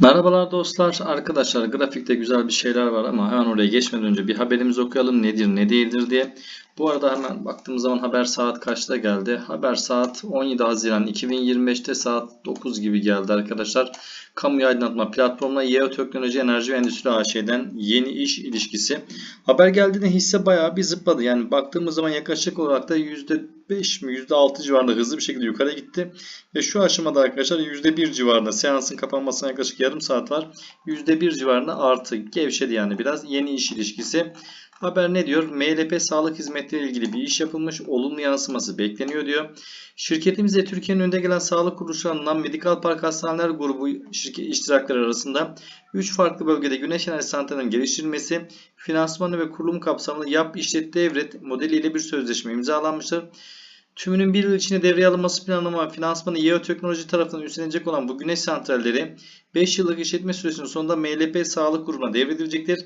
Merhabalar dostlar. Arkadaşlar grafikte güzel bir şeyler var ama hemen oraya geçmeden önce bir haberimizi okuyalım. Nedir ne değildir diye. Bu arada hemen baktığımız zaman haber saat kaçta geldi? Haber saat 17 Haziran 2025'te saat 9 gibi geldi arkadaşlar. Kamu aydınlatma platformuna Yeo Teknoloji Enerji ve Endüstri AŞ'den yeni iş ilişkisi. Haber geldiğinde hisse bayağı bir zıpladı. Yani baktığımız zaman yaklaşık olarak da %5 mi %6 civarında hızlı bir şekilde yukarı gitti. Ve şu aşamada arkadaşlar %1 civarında seansın kapanmasına yaklaşık yarım saat var. %1 civarında artı gevşedi yani biraz yeni iş ilişkisi. Haber ne diyor? MLP sağlık hizmetleri ilgili bir iş yapılmış. Olumlu yansıması bekleniyor diyor. Şirketimizde Türkiye'nin önde gelen sağlık kuruluşlarından Medikal Park Hastaneler grubu şirket iştirakları arasında 3 farklı bölgede güneş enerji santralinin geliştirilmesi, finansmanı ve kurulum kapsamında yap işlet devret modeliyle bir sözleşme imzalanmıştır. Tümünün bir yıl içinde devreye alınması planlama ve finansmanı Yeo Teknoloji tarafından üstlenecek olan bu güneş santralleri 5 yıllık işletme süresinin sonunda MLP Sağlık Kurumu'na devredilecektir.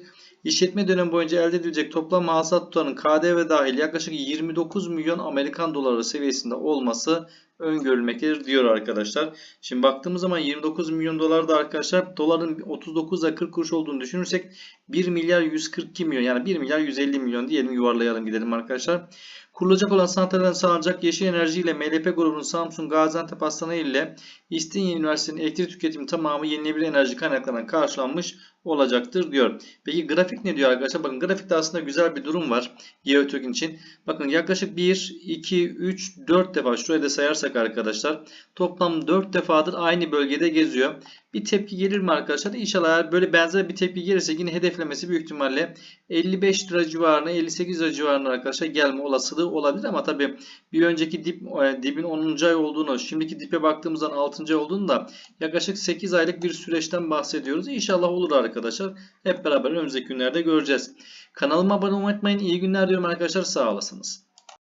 İşletme dönemi boyunca elde edilecek toplam hasılat tutarının KDV dahil yaklaşık 29 milyon Amerikan doları seviyesinde olması öngörülmektedir diyor arkadaşlar. Şimdi baktığımız zaman 29 milyon dolar da arkadaşlar doların 39 ile 40 kuruş olduğunu düşünürsek 1 milyar 142 milyon yani 1 milyar 150 milyon diyelim yuvarlayalım gidelim arkadaşlar. Kurulacak olan santralden sağlanacak yeşil enerji ile MLP grubunun Samsung Gaziantep Hastane ile İstinye Üniversitesi'nin elektrik tüketimi tamamı yenilenebilir enerji kaynaklarından karşılanmış olacaktır diyor. Peki grafik ne diyor arkadaşlar? Bakın grafikte aslında güzel bir durum var Geotürk'ün için. Bakın yaklaşık 1, 2, 3, 4 defa şuraya da sayarsak arkadaşlar toplam 4 defadır aynı bölgede geziyor. Bir tepki gelir mi arkadaşlar? İnşallah böyle benzer bir tepki gelirse yine hedeflemesi büyük ihtimalle 55 lira civarına 58 lira civarına arkadaşlar gelme olasılığı olabilir ama tabi bir önceki dip, e, dibin 10. ay olduğunu şimdiki dipe baktığımızdan 6. ay olduğunu da yaklaşık 8 aylık bir süreçten bahsediyoruz. İnşallah olur arkadaşlar. Hep beraber önümüzdeki günlerde göreceğiz. Kanalıma abone olmayı unutmayın. İyi günler diyorum arkadaşlar. Sağ olasınız.